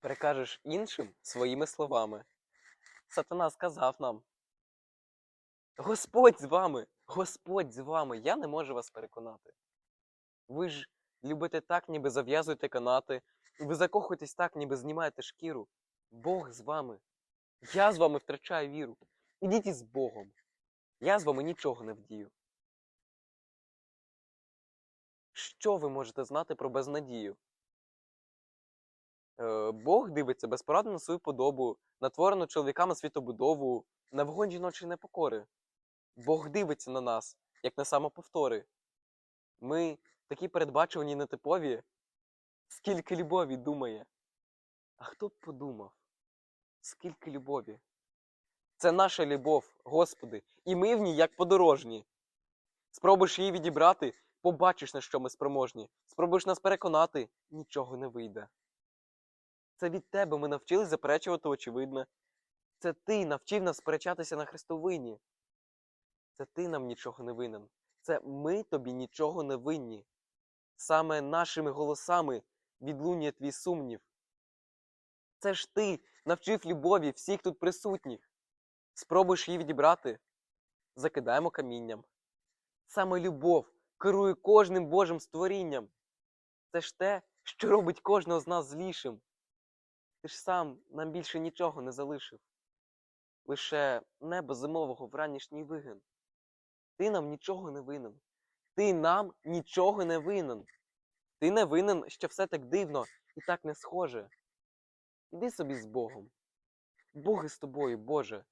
перекажеш іншим своїми словами. Сатана сказав нам: Господь з вами, Господь з вами, я не можу вас переконати. Ви ж любите так, ніби зав'язуєте канати, ви закохуєтесь так, ніби знімаєте шкіру. Бог з вами. Я з вами втрачаю віру. Ідіть із Богом. Я з вами нічого не вдію. Що ви можете знати про безнадію? Е, Бог дивиться безпорадно на свою подобу, на творену чоловіками світобудову, на вогонь жіночої непокори. Бог дивиться на нас, як на самоповтори. Ми такі передбачувані нетипові. Скільки любові думає. А хто б подумав? Скільки любові? Це наша любов, Господи, і ми в ній як подорожні. Спробуєш її відібрати, побачиш, на що ми спроможні. Спробуєш нас переконати, нічого не вийде. Це від тебе ми навчились заперечувати очевидне. Це ти навчив нас сперечатися на Христовині. Це ти нам нічого не винен. Це ми тобі нічого не винні. Саме нашими голосами відлунює твій сумнів. Це ж ти навчив любові всіх тут присутніх. Спробуєш її відібрати, закидаємо камінням. Саме любов керує кожним Божим створінням. Це ж те, що робить кожного з нас злішим. Ти ж сам нам більше нічого не залишив. Лише небо зимового вранішній вигин. Ти нам нічого не винен. Ти нам нічого не винен. Ти не винен, що все так дивно і так не схоже. Іди собі з Богом. Бог із тобою, Боже.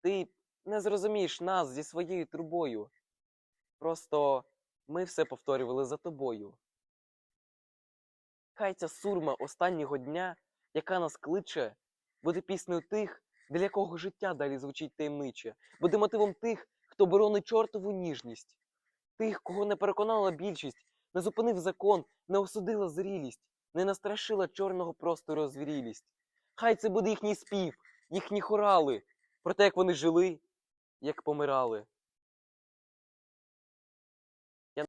Ти не зрозумієш нас зі своєю трубою. Просто ми все повторювали за тобою. Хай ця сурма останнього дня, яка нас кличе, буде піснею тих, для якого життя далі звучить таємниче, буде мотивом тих, хто боронить чортову ніжність, тих, кого не переконала більшість, не зупинив закон, не осудила зрілість, не настрашила чорного простору звірілість. Хай це буде їхній спів, їхні хорали, про те, як вони жили, як помирали.